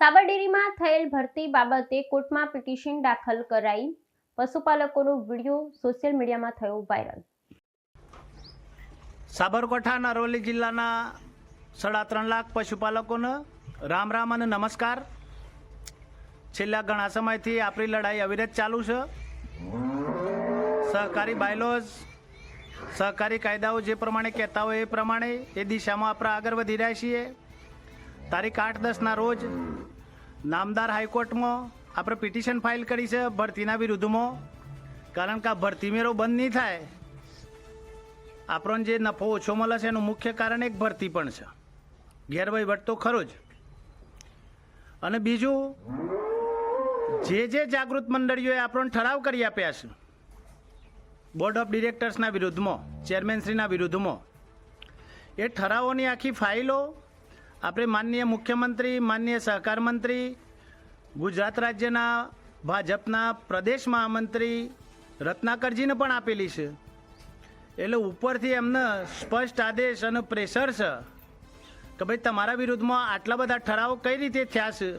સાબરડેરીમાં થયેલ ભરતી બાબતે કોર્ટમાં પિટિશન દાખલ કરાઈ. પશુપાલકોનો વીડિયો સોશિયલ મીડિયામાં થયો વાયરલ. સાબરકાંઠા અરવલ્લી જિલ્લાના સાડા ત્રણ લાખ પશુપાલકોને રામ રામ અને નમસ્કાર. છેલ્લા ઘણા સમયથી આપણી લડાઈ અવિરત ચાલુ છે. સહકારી બાયલોઝ, સહકારી કાયદાઓ જે પ્રમાણે કહેતા હોય એ પ્રમાણે એ દિશામાં આપણે આગળ વધી રહ્યા છીએ. તારીખ આઠ દસના રોજ નામદાર હાઈકોર્ટમાં આપણે પિટિશન ફાઇલ કરી છે ભરતીના વિરુદ્ધમાં. કારણ કે આ ભરતી મેળો બંધ નહીં થાય. આપણને જે નફો ઓછો મળે છે એનું મુખ્ય કારણ એક ભરતી પણ છે. ગેરવહીવટ તો ખરો જ. અને બીજું, જે જે જાગૃત મંડળીઓએ આપણને ઠરાવ કરી આપ્યા છે, બોર્ડ ઓફ ડિરેક્ટર્સના વિરુદ્ધમાં, ચેરમેનશ્રીના વિરુદ્ધમાં, એ ઠરાવોની આખી ફાઇલો આપણે માનનીય મુખ્યમંત્રી, માનનીય સહકાર મંત્રી, ગુજરાત રાજ્યના ભાજપના પ્રદેશ મહામંત્રી રત્નાકરજીને પણ આપેલી છે. એટલે ઉપરથી એમને સ્પષ્ટ આદેશ અને પ્રેશર છે કે ભાઈ તમારા વિરુદ્ધમાં આટલા બધા ઠરાવો કઈ રીતે થયા છે?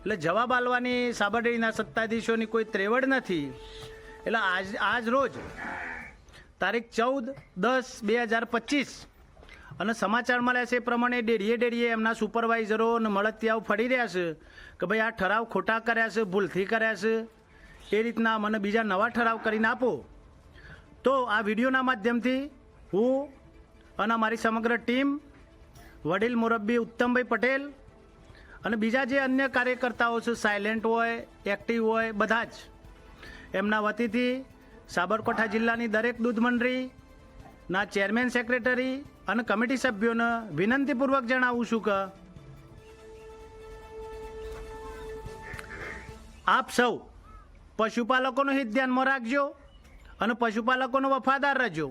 એટલે જવાબ આલવાની સાબરડીના સત્તાધીશોની કોઈ ત્રેવડ નથી. એટલે આજ આજ રોજ તારીખ ચૌદ દસ બે હજાર પચીસ અને સમાચાર મળ્યા છે એ પ્રમાણે ડેરીએ ડેરીએ એમના સુપરવાઇઝરો અને મળતિયાઓ ફરી રહ્યા છે કે ભાઈ આ ઠરાવ ખોટા કર્યા છે, ભૂલથી કર્યા છે. એ રીતના મને બીજા નવા ઠરાવ કરીને આપો. તો આ વિડીયોના માધ્યમથી હું અને મારી સમગ્ર ટીમ વડીલ મુરબ્બી ઉત્તમભાઈ પટેલ અને બીજા જે અન્ય કાર્યકર્તાઓ છે સાયલેન્ટ હોય એક્ટિવ હોય, બધા જ, એમના વતીથી સાબરકાંઠા જિલ્લાની દરેક દૂધ મંડળીના ચેરમેન સેક્રેટરી અને કમિટી સભ્યોને વિનંતીપૂર્વક જણાવું છું કે આપ સૌ પશુપાલકોનું હિત ધ્યાનમાં રાખજો અને પશુપાલકોનો વફાદાર રહેજો.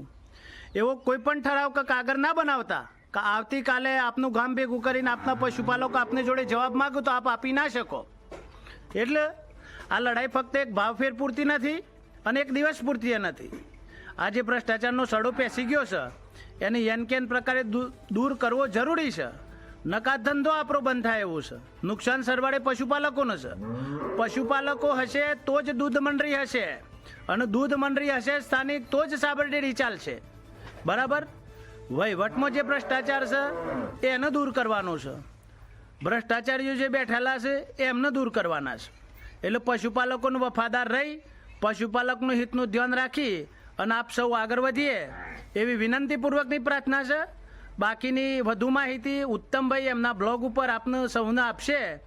એવો કોઈ પણ ઠરાવ કે કાગળ ના બનાવતા કે આવતીકાલે આપનું ગામ ભેગું કરીને આપના પશુપાલકો આપની જોડે જવાબ માગો તો આપ આપી ના શકો. એટલે આ લડાઈ ફક્ત એક ભાવફેર પૂરતી નથી અને એક દિવસ પૂરતી નથી. આજે ભ્રષ્ટાચારનો સડો પેસી ગયો છે. એને યનકેન પ્રકારે દૂર કરવો જરૂરી છે. નકાત ધંધો આપણો બંધ થાય એવું છે. નુકસાન સરવાળે પશુપાલકોનો છે. પશુપાલકો હશે તો જ દૂધ મંડળી હશે. અને દૂધ મંડળી હશે સ્થાનિક તો જ સાબર ડેરી ચાલશે. બરાબર? વહીવટમાં જે ભ્રષ્ટાચાર છે એ એને દૂર કરવાનો છે. ભ્રષ્ટાચારીઓ જે બેઠેલા છે એ એમને દૂર કરવાના છે. એટલે પશુપાલકોનું વફાદાર રહી, પશુપાલકનું હિતનું ધ્યાન રાખી અને આપ સૌ આગળ વધીએ. એવી વિનંતીપૂર્વકની પ્રાર્થના છે. બાકીની વધુ માહિતી ઉત્તમભાઈ એમના બ્લોગ ઉપર આપને સૌને આપશે.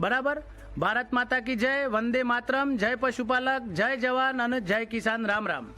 બરાબર? ભારત માતા કી જય, વંદે માતરમ, જય પશુપાલક, જય જવાન અને જય કિસાન રામ રામ.